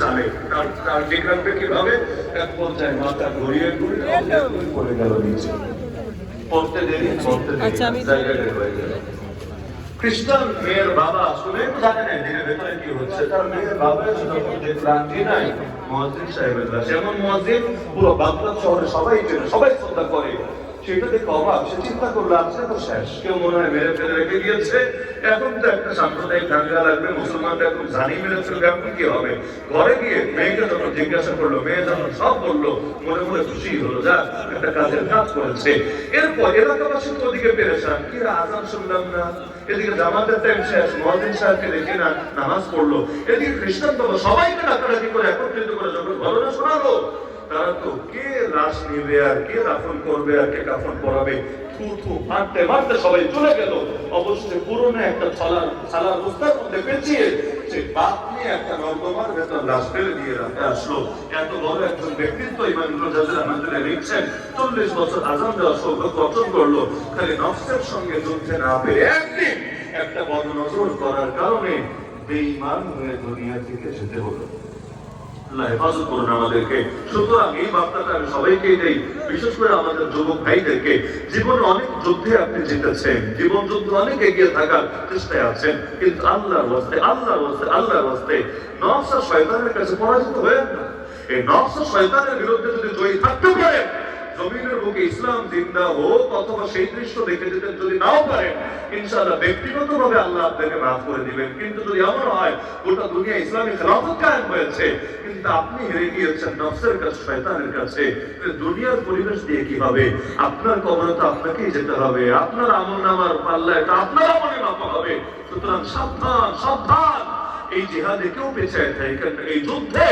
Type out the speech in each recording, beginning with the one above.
টানে তার তার ঠিক কীভাবে? এক পর্যায়ে মাথা ঘুরিয়ে ঘুরিয়ে পড়ে গেল নিচে। পড়তে দেরি পড়তে দেরি। আচ্ছা, জায়গাটা হয়ে গেল। খ্রিস্টান মেয়ের বাবা শুনে জানে না দিনের ভেতরে কি হচ্ছে। তার মেয়ের বাবা যখন দেখলাম যে নাই মহাজিন সাহেবের কাছে এমন মহাজিন পুরো বাগদাদ শহরে সবাই চেনে সবাই শ্রদ্ধা করে। সেটা দেখে অবাক সে চিন্তা করল আজকে তো শেষ। কেউ মনে হয় মেরে ফেলে রেখে গিয়েছে। এখন তো একটা সাম্প্রদায়িক দাঙ্গা লাগবে মুসলমানরা এখন জানি মেরে ফেলবে, এখন কি হবে? ঘরে গিয়ে মেয়েকে যখন জিজ্ঞাসা করল, মেয়ে যখন সব বলল, মনে মনে খুশি হলো, যা, একটা কাজের কাজ করেছে। এরপর এলাকাবাসী তো ওদিকে পেরেছেন কি আজান শুনলাম না? এদিকে জামাতের টাইম শেষ, মহাদিন সাহেবকে দেখি না, নামাজ পড়ল। এদিকে খ্রিস্টান তো সবাইকে ডাকাডাকি করে একত্রিত করে যখন ঘটনা শোনালো। তারা তো কে লাশ নিবে আর কে দাফন করবে আর কে কাফন পরাবে একটা ছলার, ছালার এত বড় একজন ব্যক্তিত্ব ইমান লিখছেন, চল্লিশ বছর আজান দেওয়া সৌভাগ্য অর্জন করল। খালি নফসের সঙ্গে যুদ্ধে একটা বড় নজর করার কারণে বেঈমান হয়ে দুনিয়া থেকে যেতে হলো। আল্লাহ হেফাজত করুন আমাদেরকে। সুতরাং এই বার্তাটা আমি সবাইকেই দেই, বিশেষ করে আমাদের যুবক ভাইদেরকে। জীবনে অনেক যুদ্ধে আপনি জিতেছেন, জীবন যুদ্ধ অনেক এগিয়ে থাকার চেষ্টায় আছেন, কিন্তু আল্লাহর ওয়াস্তে আল্লাহর ওয়াস্তে আল্লাহর ওয়াস্তে নফসা শয়তানের কাছে পরাজিত হয়ে না। এই নফসা শয়তানের বিরুদ্ধে যদি জয়ী থাকতে পারেন জমিনের বুকে ইসলাম জিন্দা হোক অথবা সেই দৃশ্য দেখে যেতে যদি নাও পারেন ব্যক্তিগত ভাবে আল্লাহ আপনাকে মাফ করে দিবেন। কিন্তু যদি এমন হয়, গোটা দুনিয়া ইসলামী খেলাফত কায়েম হয়েছে, কিন্তু আপনি হেরে গিয়েছেন নফসের কাছে, শয়তানের কাছে দুনিয়ার পরিবেশ দিয়ে কি হবে? আপনার কবরে তো আপনাকেই যেতে হবে। আপনার আমল নামার পাল্লা এটা আপনার আমলে মাপা হবে। সুতরাং সাবধান সাবধান! এই জিহাদে কেউ পেছায় থাকে কারণ এই যুদ্ধে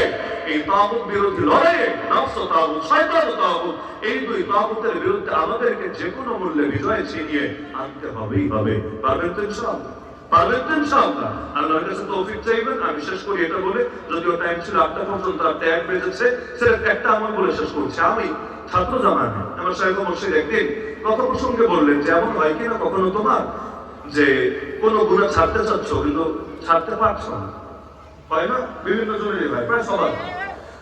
এই তাগুত বিরোধী লড়াইয়ে নফস তাগুত, শয়তান তাগুত, এই দুই তাগুতের বিরুদ্ধে আমাদেরকে যে কোনো মূল্যে বিজয় ছিনিয়ে আনতে হবেই হবে। পারবেন তো ইনশাআল্লাহ? পারবেন তো ইনশাআল্লাহ? আল্লাহর কাছে তৌফিক চাইবেন। আমি করি এটা বলে, যদিও টাইম ছিল আটটা পর্যন্ত আটটা এক বেজেছে সেটা একটা আমল বলে শেষ করছি। আমি ছাত্র আমার সাহেব মসজিদ একদিন কথা প্রসঙ্গে বললেন যে, এমন হয় কিনা কখনো তোমার? যে কোন গুণা ছাড়তে চাচ্ছ, কিন্তু ছাড়তে পারছ না। হয় না? বিভিন্ন জনের ভাই প্রায় সবার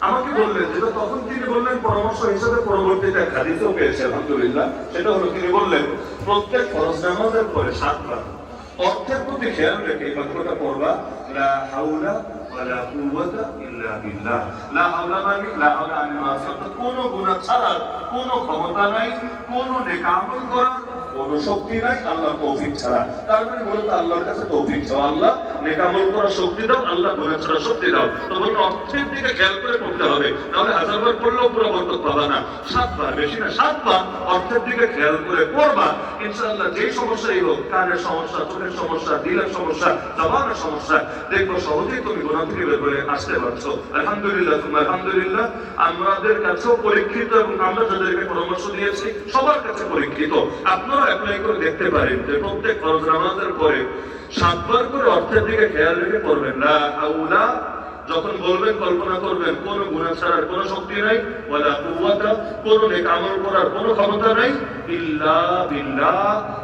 আমাকে বললেন, যেটা তখন তিনি বললেন, পরামর্শ হিসেবে পরবর্তীতে এক হাদিসেও পেয়েছে, আলহামদুলিল্লাহ। সেটা হলো, তিনি বললেন, প্রত্যেক ফরজ নামাজের পরে সাতবার অর্থের প্রতি খেয়াল রেখে এই বাক্যটা পড়বা, লা হাওলা ওয়ালা কুওয়াতা ইল্লা বিল্লাহ। মানে মাসিয়াত কোনো ক্ষমতা নাই, কোনো নেক আমল করার কোনো শক্তি নাই আল্লাহ তৌফিক ছাড়া। তারপরে মানে মূলত আল্লাহর কাছে তৌফিক চাও আল্লাহ নেক আমল করার শক্তি দাও, আল্লাহ শক্তি দাও। তো বলুন অর্থের দিকে খেয়াল করে পড়তে হবে হাজারবার পড়লেও পাবা না। সাতবার, বেশি না, সাতবার অর্থের দিকে খেয়াল করে পড়বা। ইনশাআল্লাহ যেই সমস্যাই হোক, কানের সমস্যা, চোখের সমস্যা, দিলের সমস্যা, জবানের সমস্যা, দেখব সহজেই তুমি থেকে বের করে আসতে পারছ। আলহামদুলিল্লাহ আলহামদুলিল্লাহ। আমাদের কাছেও পরীক্ষিত এবং আমরা যাদেরকে পরামর্শ দিয়েছি, সবার কাছে পরীক্ষিত। আপনারা অ্যাপ্লাই করে দেখতে পারেন যে প্রত্যেক ফরজ নামাজের পরে সাতবার করে অর্থের দিকে খেয়াল রেখে পড়বেন না আউলা যখন বলবেন, কল্পনা করবেন, কোন গুণা ছাড়ার কোনো শক্তি নাই, ওয়ালা কুওয়াতা, কোন নেক আমল করার কোনো ক্ষমতা নাই, ইল্লা বিল্লাহ,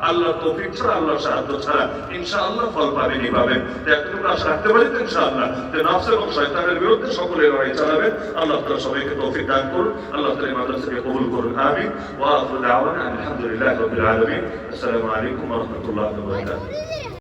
আল্লাহ তৌফিক ছাড়া, আল্লাহ সাহায্য ছাড়া ইনশাআল্লাহ ফল পাবেনই পাবেন। তো এতটুকু আশা রাখতে পারি তো ইনশাআল্লাহ। যে নফস এবং শয়তানের বিরুদ্ধে সকলে লড়াই চালাবেন। আল্লাহ তাআলা সবাইকে তৌফিক দান করুন। আল্লাহ তাআলা মাদ্রাসাকে কবুল করুন। আমিন। ওয়া আখিরু দাওয়ানা আলহামদুলিল্লাহি রাব্বিল আলামিন। আসসালামু আলাইকুম ওয়া